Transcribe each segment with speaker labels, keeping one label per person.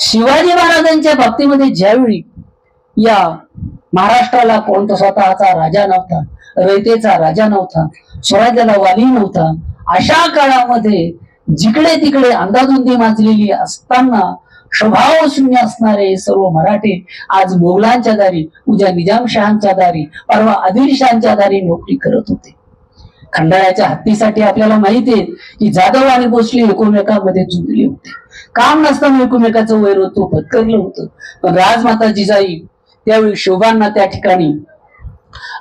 Speaker 1: शिवाजी महाराजांच्या बाबतीमध्ये ज्यावेळी या महाराष्ट्राला कोणता स्वतःचा राजा नव्हता रयतेचा राजा नव्हता स्वराज्याला वाली नव्हता अशा काळामध्ये जिकडे तिकडे अंदाधुंदी माजलेली असताना स्वभाव शून्य असणारे सर्व मराठे आज मोगलांच्या दारी उद्या निजामशहांच्या दारी परवा आदिलशहांच्या दारी नोकरी करत होते. खंडाळ्याच्या हत्तीसाठी आपल्याला माहिती आहे की जाधव आणि भोसले एकमेकांमध्ये जुंपले होते. काम नसताना एकमेकाचं वैर होतो पत्करलं होतं. पण राजमाता जिजाई त्यावेळी शोभांना त्या ठिकाणी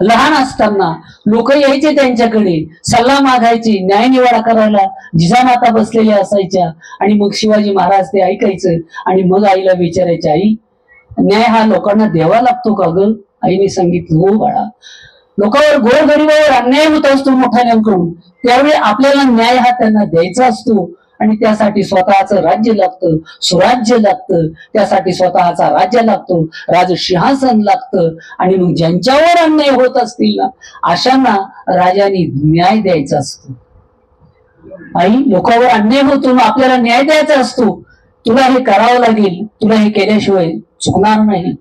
Speaker 1: लहान असताना लोक यायचे त्यांच्याकडे सल्ला मागायचे न्यायनिवाडा करायला जिजामाता बसलेल्या असायच्या. आणि मग शिवाजी महाराज ते ऐकायचं आणि मग आईला विचारायचे आई न्याय हा लोकांना द्यावा लागतो का ग? आईने सांगितलं हो बाळा लोकांवर गोरगरिबावर अन्याय होत असतो मोठ्याकडून त्यावेळी आपल्याला न्याय हा त्यांना द्यायचा असतो. आणि त्यासाठी स्वतःचं राज्य लागतं स्वराज्य लागतं. त्यासाठी स्वतःचा राज्य लागतो राजसिंहासन लागतं. आणि मग ज्यांच्यावर अन्याय होत असतील ना अशांना राजाने न्याय द्यायचा असतो. आई लोकांवर अन्याय होतो मग आपल्याला न्याय द्यायचा असतो. तुला हे करावं लागेल तुला हे केल्याशिवाय चुकणार नाही.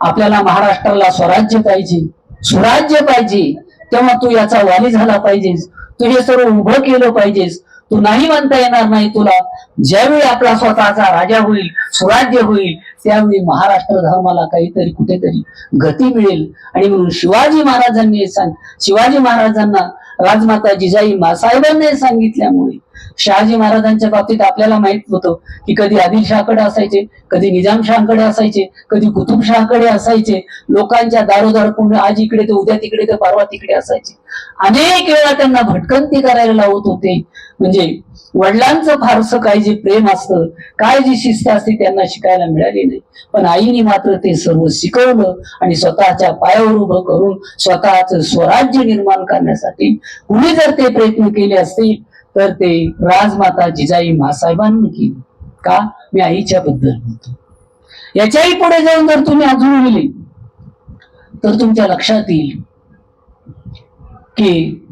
Speaker 1: आपल्याला महाराष्ट्राला स्वराज्य पाहिजे. सुराज्य पाहिजे तेव्हा तू याचा वाली झाला पाहिजेस. तू हे सर्व उभं केलं पाहिजेस. तू नाही म्हणता येणार नाही तुला. ज्यावेळी आपला स्वतःचा राजा होईल सुराज्य होईल त्यावेळी महाराष्ट्र धर्माला काहीतरी कुठेतरी गती मिळेल. आणि म्हणून शिवाजी महाराजांनी सांग शिवाजी महाराजांना राजमाता जिजाई मासाहेबांनी सांगितल्यामुळे शहाजी महाराजांच्या बाबतीत आपल्याला माहीत होतं की कधी आदिलशहाकडे असायचे कधी निजामशहाकडे असायचे कधी कुतुबशहाकडे असायचे. लोकांच्या दारोदार कोण आज इकडे तर उद्या तिकडे तर परवा तिकडे असायचे. अनेक वेळा त्यांना भटकंती करायला लावत होते. म्हणजे वडिलांचं फारसं काय जे प्रेम असतं काय जी शिस्त असते त्यांना शिकायला मिळाली नाही. पण आईने मात्र ते सर्व शिकवलं आणि स्वतःच्या पायावर उभं करून स्वतःच स्वराज्य निर्माण करण्यासाठी कुणी जर ते प्रयत्न केले असतील तर ते राजमाता जिजाई मासाहेबांनी केली. का? मी आईच्या बद्दल म्हणतो याच्याही पुढे जाऊन जर तुम्ही अजून गेले तर तुमच्या लक्षात येईल की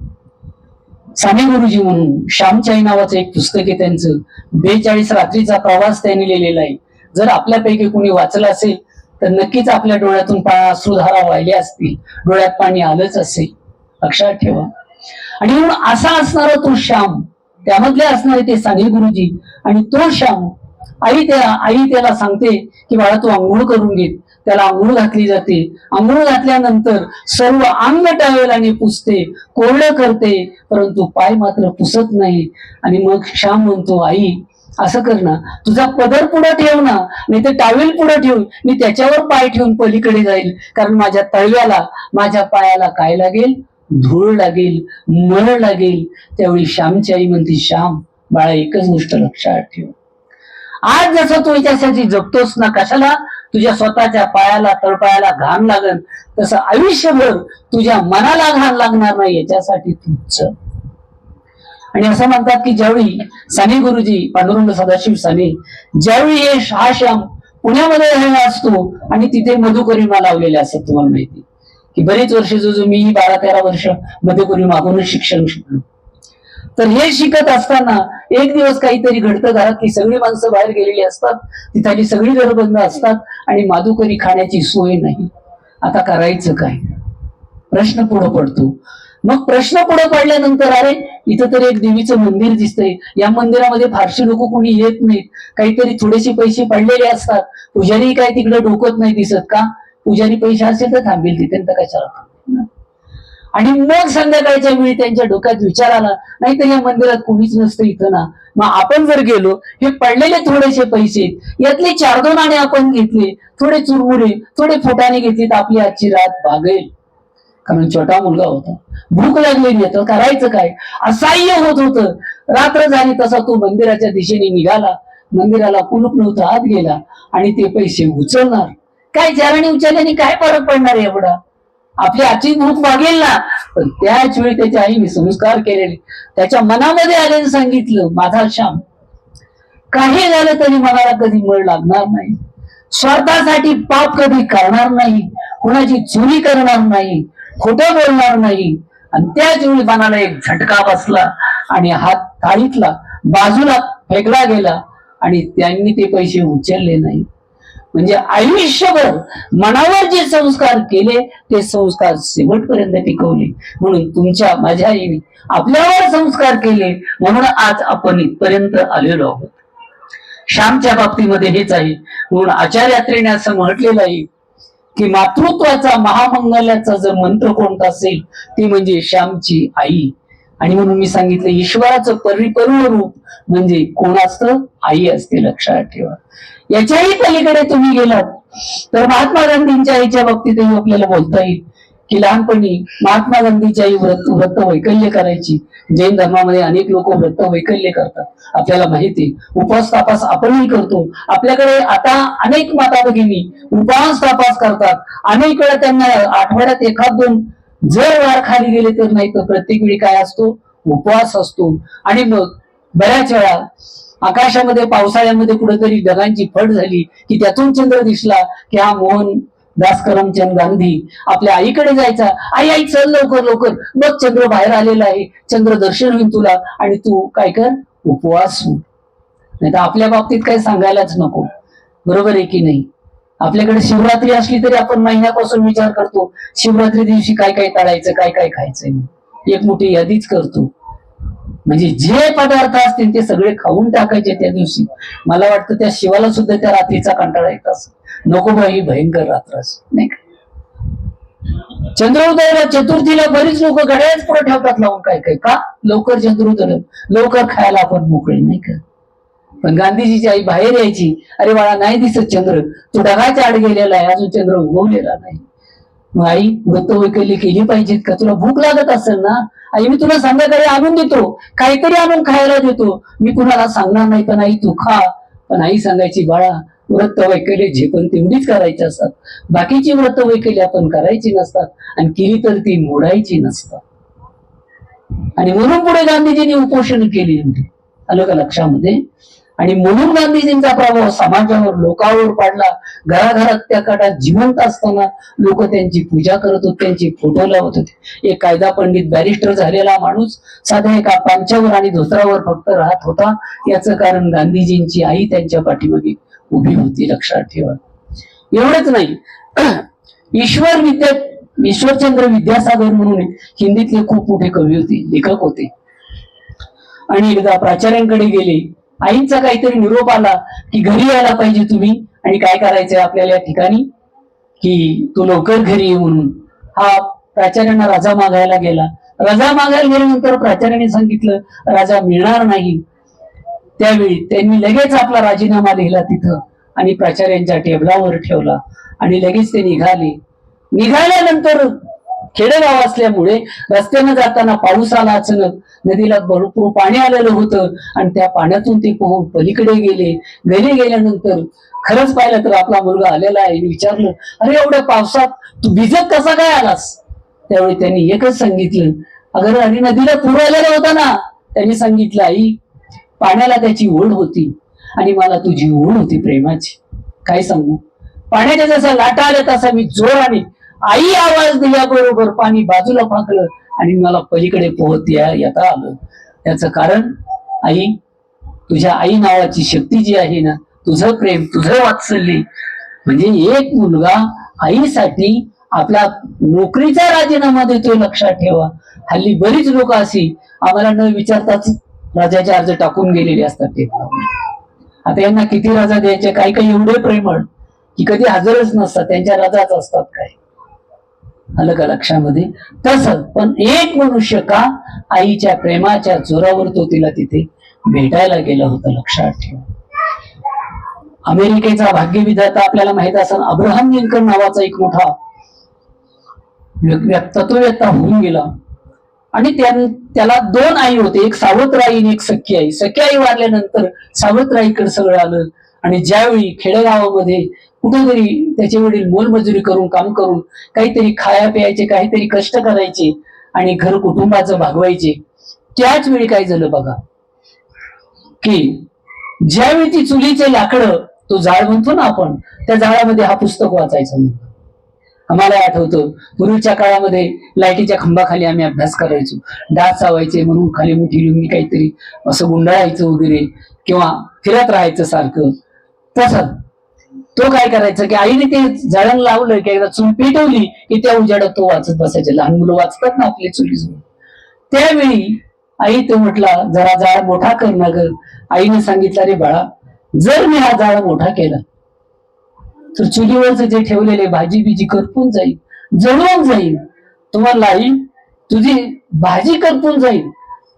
Speaker 1: साने गुरुजी म्हणून श्यामचाई नावाचं एक पुस्तक आहे त्यांचं. बेचाळीस रात्रीचा प्रवास त्यांनी लिहिलेला आहे. जर आपल्यापैकी कोणी वाचलं असेल तर नक्कीच आपल्या डोळ्यातून पा अश्रुधारा वाहिल्या असतील. डोळ्यात पाणी आलंच असेल. लक्षात ठेवा. आणि म्हणून असा असणारा तो श्याम त्यामधले असणारे ते साने गुरुजी आणि तो श्याम आई त्या आई त्याला सांगते की बाळा तू आंघोळ करून घे. त्याला आंघोळ घातली जाते. आंघोळ घातल्यानंतर सर्व अंग टावेलाने पुसते. कोरडं करते परंतु पाय मात्र पुसत नाही. आणि मग श्याम म्हणतो आई असं कर ना. तुझा पदर पुढे ठेव ना. नाही तर टावेल पुढे ठेव मी त्याच्यावर पाय ठेवून पलीकडे जाईल. कारण माझ्या तळव्याला माझ्या पायाला काय लागेल? धूळ लागेल मळ लागेल त्यावेळी श्यामची आई म्हणते श्याम बाळा एकच गोष्ट लक्षात ठेव. आज जसं तू याच्यासाठी जगतोस ना कशाला? तुझ्या स्वतःच्या पायाला तळपायाला घाण लागल तसं आयुष्यभर तुझ्या मनाला घाण लागणार नाही याच्यासाठी तूच आणि असं म्हणतात की ज्यावेळी साने गुरुजी पांडुरंग सदाशिव साने ज्यावेळी हे शहा श्याम पुण्यामध्ये राहिला असतो आणि तिथे मधुकरिमा लावलेल्या असतात तुम्हाला माहिती की बरेच वर्ष जो जो मी बारा तेरा वर्ष मधुकरी मागूनच शिक्षण शिकलो. तर हे शिकत असताना एक दिवस काहीतरी घडतं घरात की सगळी माणसं बाहेर गेलेली असतात तिथली सगळी घर बंद असतात आणि माधुकरी खाण्याची सोय नाही. आता करायचं काय? प्रश्न पुढे पडतो. मग प्रश्न पुढे पडल्यानंतर अरे इथं तर एक देवीचं मंदिर दिसतंय. या मंदिरामध्ये फारशी लोक कोणी येत नाहीत. काहीतरी थोडेसे पैसे पडलेले असतात. पुजारी काय तिकडे डोकत नाही दिसत का? पूजारी पैसे असेल तर थांबेल तिथे तर कशाला आणि मग संध्याकाळच्या वेळी त्यांच्या डोक्यात विचार आला नाही तर या मंदिरात कोणीच नसतं इथं ना. मग आपण जर गेलो हे पडलेले थोडेसे पैसे यातले चार दोन आणि आपण घेतले थोडे चुरमुरे थोडे फुटाने घेतले तर आपली आजची रात बागेल. कारण छोटा मुलगा होता. भूक लागलेली आहे तर करायचं काय? असह्य होत होतं. रात्र झाली तसा तो मंदिराच्या दिशेने निघाला. मंदिराला कुलूप नव्हतं आत गेला. आणि ते पैसे उचलणार. काय चाराने उचलल्याने काय फरक पडणार एवढा? आपली आजची भूक मागेल ना. पण त्याच वेळी त्याच्या आईने संस्कार केलेले. त्याच्या मनामध्ये आल्याने सांगितलं माझा श्याम काही झालं तरी मनाला कधी मळ लागणार नाही. स्वार्थासाठी पाप कधी करणार नाही. कुणाची चोरी करणार नाही. खोटं बोलणार नाही. आणि त्याच वेळी मनाला एक झटका बसला आणि हात थाळीतला बाजूला फेकला गेला आणि त्यांनी ते पैसे उचलले नाही म्हणजे आयुष्यभर मनावर जे संस्कार केले ते संस्कार शेवटपर्यंत टिकवले. म्हणून तुमच्या माझ्या आईने आपल्यावर संस्कार केले म्हणून आज आपण इथपर्यंत आलेलो आहोत. श्यामच्या बाबतीमध्ये हेच आहे. म्हणून आचार्यात्रेने असं म्हटलेलं आहे की मातृत्वाचा महामंगल्याचा जर मंत्र कोणता असेल ती म्हणजे श्यामची आई. आणि म्हणून मी सांगितलं ईश्वराचं परिपूर्ण रूप म्हणजे कोण असतं आई असते लक्षात ठेवा. याच्याही पलीकडे तुम्ही गेलात. तर महात्मा गांधींच्या आईच्या बाबतीतही आपल्याला बोलता येईल की लहानपणी महात्मा गांधीची आई व्रत व्रत वैकल्य करायची. जैन धर्मामध्ये अनेक लोक व्रत वैकल्य करतात. आपल्याला माहिती उपवास तापास आपणही करतो. आपल्याकडे आता अनेक माता भगिनी उपवास तापास करतात. अनेक वेळा त्यांना आठवड्यात एखाद दोन जर वार खाली गेले तर नाही तर प्रत्येक वेळी काय असतो? उपवास असतो. आणि मग बऱ्याच वेळा आकाशामध्ये पावसाळ्यामध्ये कुठेतरी ढगांची फट झाली की त्यातून चंद्र दिसला की हा मोहन दास करमचंद गांधी आपल्या आईकडे जायचा. आई आई चल लवकर लवकर. बघ चंद्र बाहेर आलेला आहे. चंद्र दर्शन होईल तुला आणि तू काय कर? उपवास हो. नाही तर आपल्या बाबतीत काही सांगायलाच नको. बरोबर आहे की नाही? आपल्याकडे शिवरात्री असली तरी आपण महिन्यापासून विचार करतो. शिवरात्री दिवशी काय काय तळायचं काय काय खायचं एक मोठी यादीच करतो. म्हणजे जे पदार्थ असतील ते सगळे खाऊन टाकायचे त्या दिवशी. मला वाटतं त्या शिवाला सुद्धा त्या रात्रीचा कंटाळा येत असं नको बा ही भयंकर रात्र असं नाही का? चंद्रोदयाला चतुर्थीला बरीच लोक घड्याळच पुढे ठेवतात लावून काय काय? का? लवकर चंद्रोदय लवकर खायला आपण मोकळे नाही का? पण गांधीजीची आई बाहेर यायची. अरे बाळा नाही दिसत चंद्र. तो ढगाच्या आड गेलेला आहे. अजून चंद्र उगवलेला नाही. मग आई व्रत वैकल्य केली पाहिजेत का? तुला भूक लागत असेल ना? आई मी तुला संध्याकाळी आणून देतो. काहीतरी आणून खायला देतो. मी कुणाला सांगणार नाही पण आई तू खा. पण आई सांगायची बाळा व्रत वैकल्य जे पण तेवढीच करायची असतात. बाकीची व्रत वैकल्य आपण करायची नसतात. आणि केली तर ती मोडायची नसतात. आणि म्हणून पुढे गांधीजींनी उपोषण केली होती. आलं का लक्षामध्ये? आणि म्हणून गांधीजींचा प्रभाव समाजावर लोकांवर पडला. घराघरात त्या काळात जिवंत असताना लोक त्यांची पूजा करत होते त्यांची फोटो लावत होते. एक कायदा पंडित बॅरिस्टर झालेला माणूस साध्या एका पांच्यावर आणि धोत्रावर फक्त राहत होता. याचं कारण गांधीजींची आई त्यांच्या पाठीमागे उभी होती लक्षात ठेवा. एवढंच नाही. ईश्वर विद्या ईश्वरचंद्र विद्यासागर म्हणून हिंदीतले खूप मोठे कवी होते लेखक होते. आणि एकदा प्राचार्यांकडे गेले. आईंचा काहीतरी निरोप आला की घरी यायला पाहिजे तुम्ही. आणि काय करायचंय आपल्याला या ठिकाणी? की तू लवकर घरी ये म्हणून. हा प्राचार्यांना रजा मागायला गेला. रजा मागायला गेल्यानंतर प्राचार्याने सांगितलं राजा मिळणार नाही. त्यावेळी त्यांनी लगेच आपला राजीनामा लिहिला तिथं आणि प्राचार्यांच्या टेबलावर ठेवला. आणि लगेच ते निघाले. निघाल्यानंतर खेडेगाव असल्यामुळे रस्त्यानं जाताना पाऊस आला अचानक नदीला भरपूर पाणी आलेलं होतं आणि त्या पाण्यातून ते पोहून पलीकडे गेले. घरी गेल्यानंतर खरंच पाहिलं तर आपला मुलगा आलेला आहे. विचारलं अरे एवढ्या पावसात तू भिजत कसा काय आलास? त्यावेळी त्यांनी एकच सांगितलं अगर आणि नदीला पूर आलेला होता ना. त्यांनी सांगितलं आई पाण्याला त्याची ओढ होती आणि मला तुझी ओढ होती प्रेमाची. काय सांगू? पाण्याच्या जसा लाटा आल्या तसा मी जोराने आई आवाज दिल्याबरोबर पाणी बाजूला फाकलं आणि मला पलीकडे पोहत्या येता आलं. याचं कारण आई तुझ्या आई नावाची शक्ती जी आहे ना तुझं प्रेम तुझं वात्सल्य. म्हणजे एक मुलगा आईसाठी आपला नोकरीचा राजीनामा देतोय लक्षात ठेवा. हल्ली बरीच लोक अशी आम्हाला न विचारताच राजाचे अर्ज टाकून गेलेले असतात ते. आता यांना किती रजा द्यायचे? काही काही एवढे प्रेमळ की कधी हजरच नसतात त्यांच्या रजाच असतात काय? आलं का लक्षामध्ये तस पण एक मनुष्य का आईच्या प्रेमाच्या जोरावर तो तिला तिथे भेटायला गेला होता लक्षात ठेवा. अमेरिकेचा भाग्यविधाता आपल्याला माहीत असं अब्राहम लिंकन नावाचा एक मोठा व्य- तत्ववेत्ता होऊन गेला. आणि त्याला दोन आई होते एक सावत्र आई आणि एक सख्खी आई. सख्खी आई वारल्यानंतर सावत्र आईकडे सगळं आलं. आणि ज्यावेळी खेडेगावामध्ये कुठेतरी त्याचे वडील मोलमजुरी करून काम करून काहीतरी खाया प्यायचे काहीतरी कष्ट करायचे आणि घर कुटुंबाचं भागवायचे त्याच वेळी काय झालं बघा? की ज्यावेळी ती चुलीचे लाकडं तो जाळ म्हणतो ना आपण त्या जाळामध्ये हा पुस्तक वाचायचा म्हणून आम्हाला आठवतं पूर्वीच्या काळामध्ये लाईटीच्या खांबाखाली आम्ही अभ्यास करायचो. डास चावायचे म्हणून खाली मोठी लुंगी काहीतरी असं गुंडाळायचं वगैरे किंवा फिरत राहायचं सारखं. तसं तो काय करायचं की आईने ते जळण लावलं की एकदा चूल पेटवली की त्या उजाडात तो वाचत बसायचे. लहान मुलं वाचतात ना आपली चुली त्यावेळी आई तो म्हटला जरा जाळ मोठा कर ना ग. आईने सांगितलं रे बाळा जर मी हा जाळ मोठा केला तर चुलीवरच जे ठेवलेले भाजी बिजी करपून जाईल जळवून जाईल. तुम्हाला आई तुझी भाजी करपून जाईल.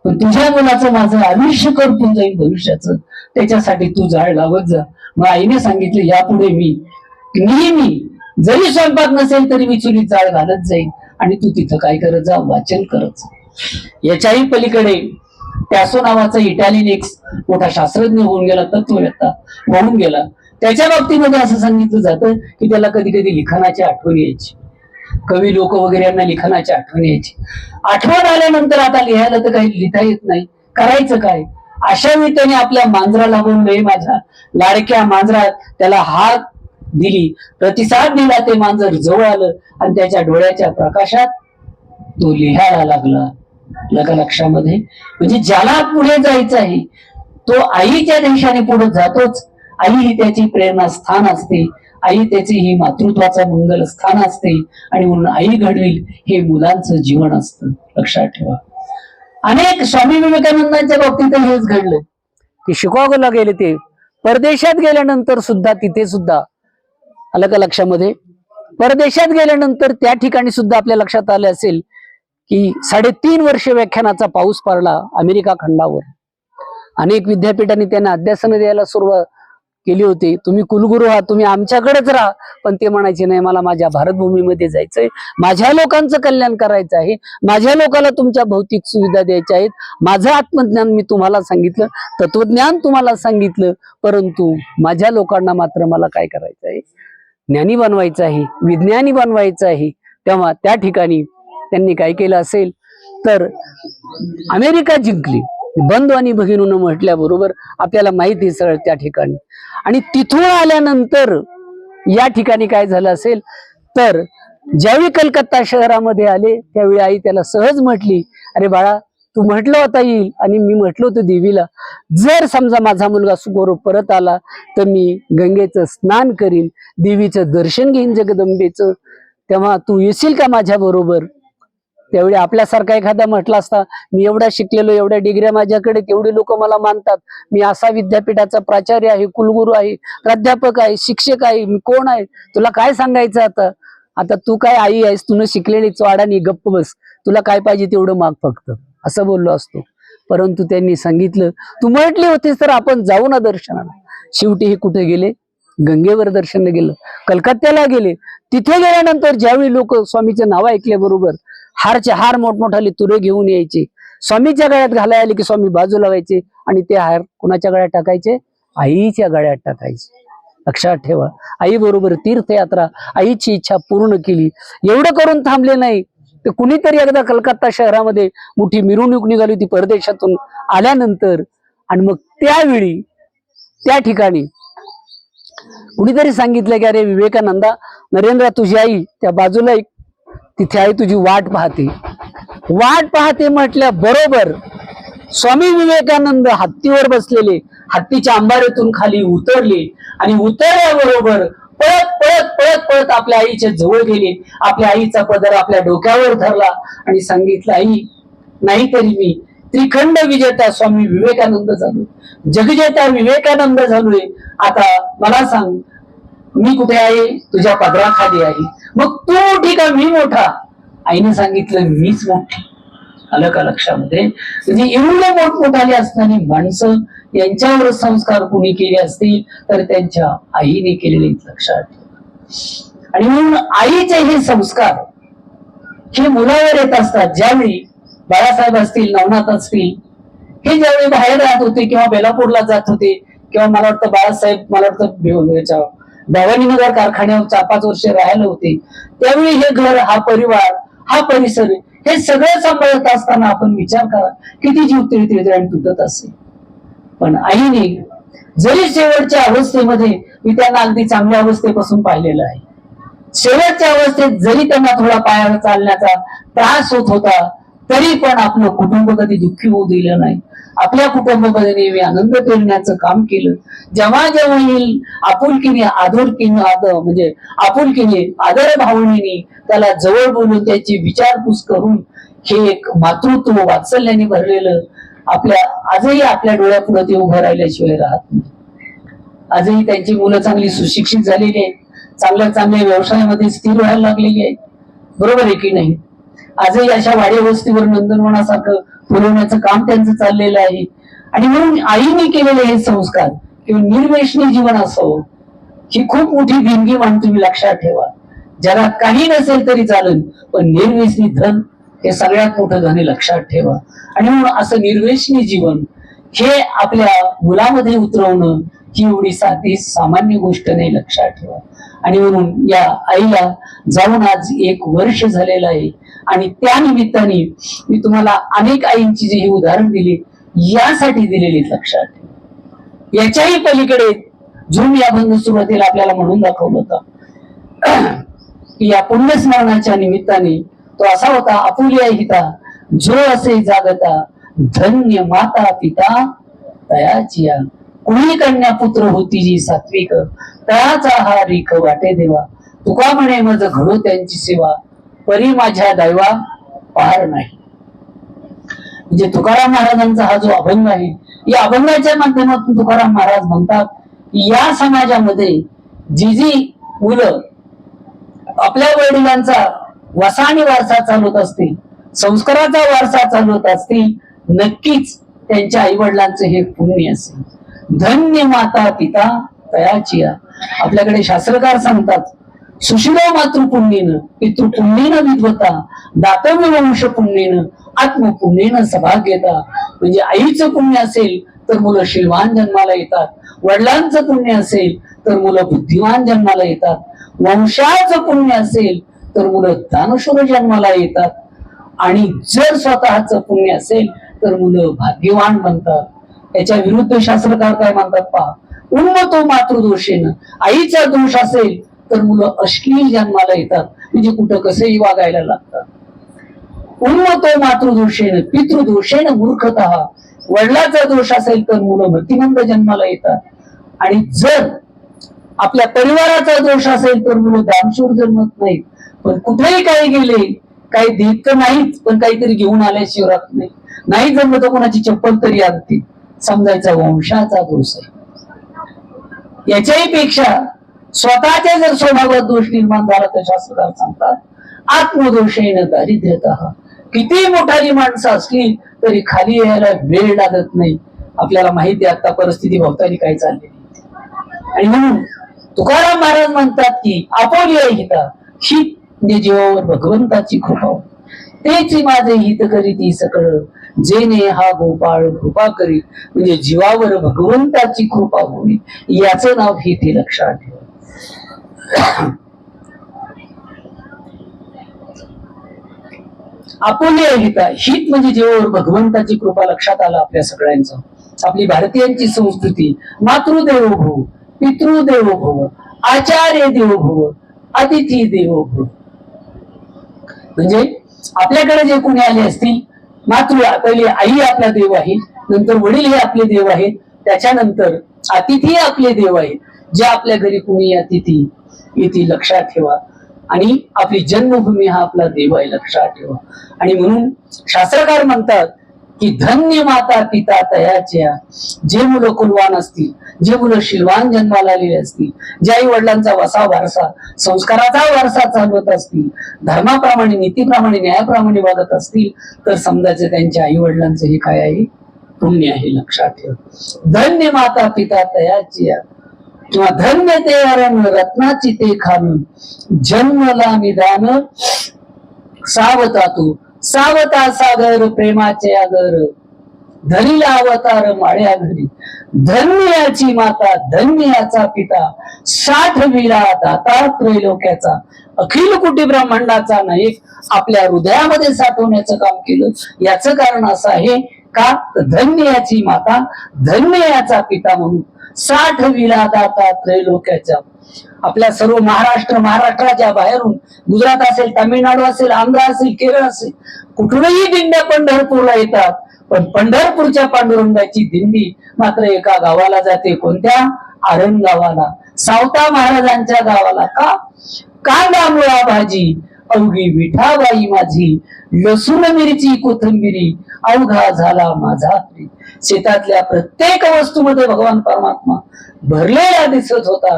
Speaker 1: पण तुझ्या मुलाचं माझं आयुष्य करपून जाईल भविष्याचं. त्याच्यासाठी तू जाळ लावत जा. मग आईने सांगितलं यापुढे मी नेहमी जरी स्वयंपाक नसेल तरी मी चुलीत जाळ घालत जाईल आणि तू तिथं काय करत जा वाचन करत जा. याच्याही पलीकडे टॅसो नावाचा इटालियन एक मोठा शास्त्रज्ञ होऊन गेला तत्ववेत्ता होऊन गेला. त्याच्या बाबतीमध्ये असं सांगितलं जातं की त्याला कधी कधी लिखाणाची आठवण यायची. कवी लोक वगैरे यांना लिखाणाची आठवण यायची. आठवण आल्यानंतर आता लिहायला तर काही लिहिता येत नाही. करायचं काय? अशा वेळी त्याने आपल्या मांजराला नये माझ्या लाडक्या मांजरात त्याला हात दिली. प्रतिसाद दिला ते मांजर जवळ आलं आणि त्याच्या डोळ्याच्या प्रकाशात तो लिहायला लागला. लगा लक्षामध्ये. म्हणजे ज्याला पुढे जायचं आहे तो आईच्या देशाने पुढे जातोच. आई ही त्याची प्रेरणा स्थान असते. आई त्याचे ही मातृत्वाचा मंगल स्थान असते आणि म्हणून आई घडवेल हे मुलांचं जीवन असतं. लक्षात ठेवा. अनेक स्वामी विवेकानंदांच्या बाबतीत हेच घडलं. ते शिकागोला गेले ते परदेशात गेल्यानंतर सुद्धा तिथे सुद्धा आलं का लक्षामध्ये परदेशात गेल्यानंतर त्या ठिकाणी सुद्धा आपल्या लक्षात आले असेल की साडेतीन वर्ष व्याख्यानाचा पाऊस पडला अमेरिका खंडावर. अनेक विद्यापीठांनी त्यांना अध्यासन द्यायला सुरुवात केली होती. तुम्ही कुलगुरू आहात तुम्ही आमच्याकडेच राहा. पण ते म्हणायचे नाही मला माझ्या भारतभूमीमध्ये जायचंय. माझ्या लोकांचं कल्याण करायचं आहे. माझ्या लोकांना तुमच्या भौतिक सुविधा द्यायच्या आहेत. माझं आत्मज्ञान मी तुम्हाला सांगितलं तत्वज्ञान तुम्हाला सांगितलं. परंतु माझ्या लोकांना मात्र मला काय करायचं आहे? ज्ञानी बनवायचं आहे विज्ञानी बनवायचं आहे. तेव्हा त्या ठिकाणी त्यांनी काय केलं असेल? तर अमेरिका जिंकली. बंधू आणि भगिनून म्हटल्याबरोबर आपल्याला माहिती सरळ सगळं त्या ठिकाणी. आणि तिथून आल्यानंतर या ठिकाणी काय झालं असेल? तर ज्यावेळी कलकत्ता शहरामध्ये आले त्यावेळी आई त्याला सहज म्हटली अरे बाळा तू म्हटलं होता येईल आणि मी म्हटलं होतं देवीला. जर समजा माझा मुलगा सुखोर परत आला तर मी गंगेचं स्नान करीन देवीचं दर्शन घेईन जगदंबेचं. तेव्हा तू येशील का माझ्या बरोबर त्यावेळी आपल्यासारखा एखादा म्हटला असता मी एवढा शिकलेलो एवढ्या डिग्र्या माझ्याकडे तेवढी लोक मला मानतात. मी असा विद्यापीठाचा प्राचार्य आहे कुलगुरू आहे प्राध्यापक आहे शिक्षक आहे मी कोण आहे? तुला काय सांगायचं आता? आता तू काय आई आहेस तुनं शिकलेली चवाडानी गप्प बस. तुला काय पाहिजे तेवढं माग फक्त. असं बोललो असतो. परंतु त्यांनी सांगितलं तू म्हटली होतीस तर आपण जाऊ ना दर्शनाला. शेवटी हे कुठे गेले? गंगेवर दर्शन गेलं. कलकत्त्याला गेले. तिथे गेल्यानंतर ज्यावेळी लोक स्वामीचे नाव ऐकल्या बरोबर हारचे हार मोठमोठाले तुरे घेऊन यायचे. स्वामीच्या गळ्यात घालायला आले की स्वामी बाजूला व्हायचे आणि ते हार कुणाच्या गळ्यात टाकायचे? आईच्या गळ्यात टाकायचे. लक्षात ठेवा आई बरोबर तीर्थयात्रा आईची इच्छा पूर्ण केली. एवढं करून थांबले नाही. तर कुणीतरी एकदा कलकत्ता शहरामध्ये मोठी मिरवणूक निघाली होती परदेशातून आल्यानंतर. आणि मग त्यावेळी त्या ठिकाणी कुणीतरी सांगितलं की अरे विवेकानंदा नरेंद्र तुझी आई त्या बाजूला एक तिथे आई तुझी वाट पाहते. वाट पाहते म्हटल्या बरोबर स्वामी विवेकानंद हत्तीवर बसलेले हत्तीच्या अंबारेतून खाली उतरले आणि उतरल्याबरोबर पळत पळत पळत पळत आपल्या आईच्या जवळ गेले. आपल्या आईचा पदर आपल्या डोक्यावर धरला आणि सांगितलं आई नाहीतरी मी त्रिखंड विजेता स्वामी विवेकानंद झालो. जगजेता विवेकानंद झालोय. आता मला सांग मी कुठे आहे? तुझ्या पदराखाली आहे. मग तू मोठी का मी मोठा? आईने सांगितलं मीच मोठी. आलं का लक्षामध्ये? म्हणजे एवढे मोठमोठाले असताना माणसं यांच्यावर संस्कार कुणी केले असतील तर त्यांच्या आईने केलेले लक्षात आणि म्हणून आईचे हे संस्कार हे मुलावर येत असतात. ज्यावेळी बाळासाहेब असतील नवनाथ असतील हे ज्यावेळी बाहेर राहत होते किंवा बेलापूरला जात होते किंवा मला वाटतं बाळासाहेब मला वाटतं भवानीनगर कारखान्यावर चार पाच वर्ष राहायला होते. त्यावेळी हे घर हा परिवार हा परिसर हे सगळं सांभाळत असताना आपण विचार करा किती जीव तिळतिळ तुटत असे पण आईने जरी शेवटच्या अवस्थेमध्ये मी त्यांना अगदी चांगल्या अवस्थेपासून पाहिलेलं आहे. शेवटच्या अवस्थेत जरी त्यांना थोडा पायावर चालण्याचा त्रास होत होता तरी पण आपलं कुटुंब कधी दुःखी होऊ दिलं नाही. आपल्या कुटुंबामध्ये नेहमी आनंद पेरण्याचं काम केलं. जेव्हा जेव्हा येईल आपुलकीने आदरकीने आदर म्हणजे आपुलकीने आदर भावनेने त्याला जवळ बोलून त्याची विचारपूस करून हे एक मातृत्व वात्सल्याने भरलेलं आपल्या आजही आपल्या डोळ्यापुढे ते उभं राहिल्याशिवाय राहत नाही. आजही त्यांची मुलं चांगली सुशिक्षित झालेली आहेत. चांगल्या चांगल्या व्यवसायामध्ये स्थिर व्हायला लागलेली आहेत. बरोबर आहे की नाही? आजही अशा वाड्या वस्तीवर नंदनवनासारखं पुरवण्याचं काम त्यांचं चाललेलं आहे. आणि म्हणून आईने केलेले हे संस्कार किंवा निर्वेशनी जीवन असावं ही खूप मोठी देणगी मान तुम्ही लक्षात ठेवा. जगात काही नसेल तरी चालेल पण निर्वेशनी धन हे सगळ्यात मोठं धन हे लक्षात ठेवा. आणि म्हणून असं निर्वेशनी जीवन हे आपल्या मुलामध्ये उतरवणं ही एवढी साधी सामान्य गोष्ट नाही लक्षात ठेवा. आणि म्हणून या आईला जाऊन आज एक वर्ष झालेलं आहे. आणि त्या निमित्ताने मी तुम्हाला अनेक आईंची जी ही उदाहरण दिली यासाठी दिलेली लक्षात ठेवा. याच्याही पलीकडे झूम या बंद सुरुवातीला आपल्याला म्हणून दाखवलं होतं. की या पुण्यस्मरणाच्या निमित्ताने तो असा होता आपुल्या हिता जो असे जागता धन्य माता पिता तयाचिया कुणी कन्या पुत्र होती जी सात्विक? तयाचा हा रेख वाटे देवा. तुका म्हणे मज घडो त्यांची सेवा. परी माझ्या दैवा पार नाही. म्हणजे तुकाराम महाराजांचा हा जो अभंग आहे या अभंगाच्या माध्यमातून तुकाराम महाराज म्हणतात या समाजामध्ये जी जी मुलं आपल्या वडिलांचा वसा आणि वारसा चालवत असतील संस्काराचा वारसा चालवत असतील नक्कीच त्यांच्या आई वडिलांचं हे पुण्य असेल. धन्य माता पिता तयाची आपल्याकडे शास्त्रकार सांगतात सुशिरो मातृपुण्येनं पितृपुण्येनं विद्वता दातव्य वंश पुण्येनं आत्मपुण्येनं सभाग्यता म्हणजे आईचं पुण्य असेल तर मुलं शिलवान जन्माला येतात. वडिलांचं पुण्य असेल तर मुलं बुद्धिमान जन्माला येतात. वंशाचं पुण्य असेल तर मुलं दानशूर जन्माला येतात. आणि जर स्वतःच पुण्य असेल तर मुलं भाग्यवान बनतात. त्याच्या विरुद्ध शास्त्रकार काय म्हणतात पहा? उन्मतो मातृदोषेनं आईचा दोष असेल तर मुलं अश्लील जन्माला येतात. म्हणजे कुठं कसंही वागायला लागतात. उन्मतो मातृदोषेनं पितृदोषेनं मूर्खतः. वडिलाचा दोष असेल तर मुलं मतिमंद जन्माला येतात. आणि जर आपल्या परिवाराचा दोष असेल तर मुलं दानशूर जन्मत नाहीत. पण कुठेही काही गेले काही देत तर नाहीच पण काहीतरी घेऊन आल्याशिवाय राहत नाही. नाही जमलं तर कोणाची चप्पल तरी आणतील समजायचा वंशाचा दोष आहे. याच्याही पेक्षा स्वतःच्या जर स्वभावात दोष निर्माण झाला तर शास्त्रकार सांगतात आत्मदोष येणं दारिद्र्यत. किती मोठाली माणसं असली तरी खाली यायला वेळ लागत नाही. आपल्याला माहिती आहे आता परिस्थिती भोवताली काय चाललेली आणि म्हणून तुकाराम महाराज म्हणतात की आपोलिया हिता ही म्हणजे, म्हणजे जीवावर भगवंताची कृपा तेच माझे हित करीती सकळ जेने हा गोपाळ कृपा करी म्हणजे जीवावर भगवंताची कृपा होईल याच नाव हे ते लक्षात ठेवा. आपुले हिता हित म्हणजे जीवावर भगवंताची कृपा लक्षात आला आपल्या सगळ्यांचं. आपली भारतीयांची संस्कृती मातृदेव भव पितृदेव भव आचार्य देव भव अतिथी देव भव. म्हणजे आपल्याकडे जे कोणी आले असतील मातृ पहिली आई आपला देव आहे नंतर वडील हे आपले देव आहेत त्याच्यानंतर अतिथी आपले देव आहेत. जे आपल्या घरी कोणी अतिथी येतील लक्षात ठेवा. आणि आपली जन्मभूमी हा आपला देव आहे लक्षात ठेवा. आणि म्हणून शास्त्रकार म्हणतात की धन्य माता पिता तयाच्या. जे मुलं कुलवान असतील जे मुलं शिलवान जन्माला आलेले असतील जे आई वडिलांचा वसा वारसा संस्काराचा वारसा चालवत असतील धर्माप्रमाणे नीतीप्रमाणे न्यायाप्रमाणे वागत असतील तर समजायचं त्यांच्या आई वडिलांचं हे काय आहे? पुण्य आहे लक्षात ठेव. धन्य माता पिता तयाची किंवा धन्य ते अरण रत्नाची ते खान जन्मला निदान सावता तू. सावता सागर प्रेमाचे आगर धनीला अवतार माळ्या घरी. धन्याची माता धन्याचा पिता. साठ विला दाता त्रैलोक्याचा अखिल कुटी ब्रह्मांडाचा नायक आपल्या हृदयामध्ये साठवण्याचं काम केलं. याचं कारण असं आहे का? धन्याची माता धन्याचा पिता म्हणून साठ विला दाता त्रैलोक्याच्या आपल्या सर्व महाराष्ट्र महाराष्ट्राच्या बाहेरून गुजरात असेल तामिळनाडू असेल आंध्र असेल केरळ असेल कुठूनही दिंड्या पंढरपूरला येतात पण पंढरपूरच्या पांडुरंगाची दिंडी मात्र एका गावाला जाते. कोणत्या? आरण गावाला. सावता महाराजांच्या गावाला का? कांदा मुळा भाजी अवघी विठाबाई माझी लसूण मिरची कोथंबिरी अवघा झाला माझा प्रीत. शेतातल्या प्रत्येक वस्तूमध्ये भगवान परमात्मा भरलेला दिसत होता.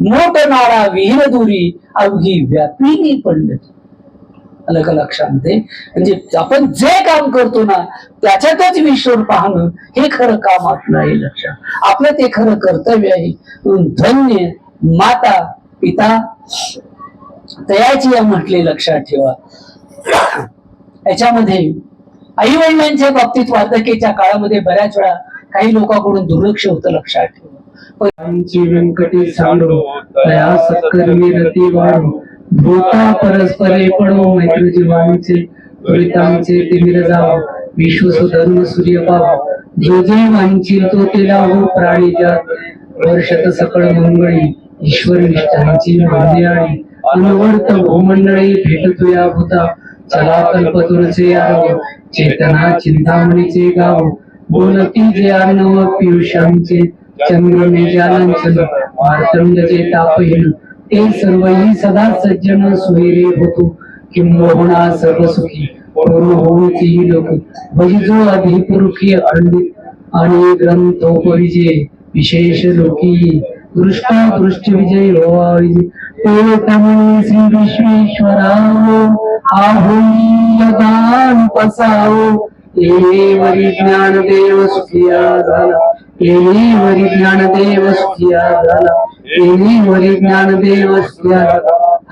Speaker 1: मोठ नाळा विहीर दुरी अवघी व्यापिनी पंडित अलग लक्षामध्ये म्हणजे आपण जे काम करतो ना त्याच्यातच विश्वर पाहणं हे खरं काम आपलं आहे लक्षात. आपलं ते खरं कर्तव्य आहे. धन्य माता पिता तयाची या म्हटले लक्षात ठेवा. याच्यामध्ये आई वडिलांच्या बाबतीत वार्धक्याच्या काळामध्ये बऱ्याच वेळा काही लोकांकडून दुर्लक्ष होतं लक्षात ठेवा.
Speaker 2: सांडो सत्कर्मी रती भूता परस्परे पडो मैत्र जीवांचे तिमिर जाव विश्व सुधर्म सूर्य पाव. जो जे वांछील तो ते लावो प्राणी जात वर्षत सकळ मंगळी ईश्वर निष्ठांची आणि अनवर्त भूमंडळी भेटतो या भूता चला कल्पतुरचे आरोग्य चेतना चिंतामणीचे गाव. बोलती जे अर्णव पियुषांचे चंद्र मेजालांचन मार्तंडचे तापहीन. ते सर्वही सदा सज्जन सुहिरे होतो. किंबहुना सर्व सुखी पूर्ण होऊची लोक. भजिजो अधिपुरुखी अंडित आणि ग्रंथोपविजय विशेष लोकी. दृष्टा दृष्टी विजय होवा श्री विश्वेश्वरा आहोई दान पसावो वरी ज्ञान देव सुखिया झाला। एवरी वरी ज्ञान देव सुखिया झाला। एवरी वरी ज्ञान देव सुखिया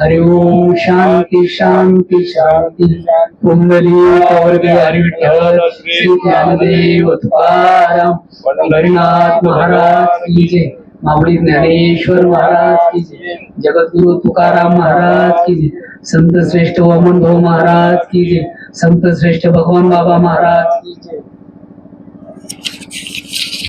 Speaker 2: हरि ओम शांती शांती शांती। कुंडली कवर्गी हरी विठ्ठल श्री ज्ञानदेव तुकाराम। पंढरीनाथ महाराज की जय। माऊली ज्ञानेश्वर महाराज की जय। जगद्गुरु तुकाराम महाराज की जय। संत श्रेष्ठ वामन भाऊ महाराज की जय. संत श्रेष्ठ भगवान बाबा महाराज की जय.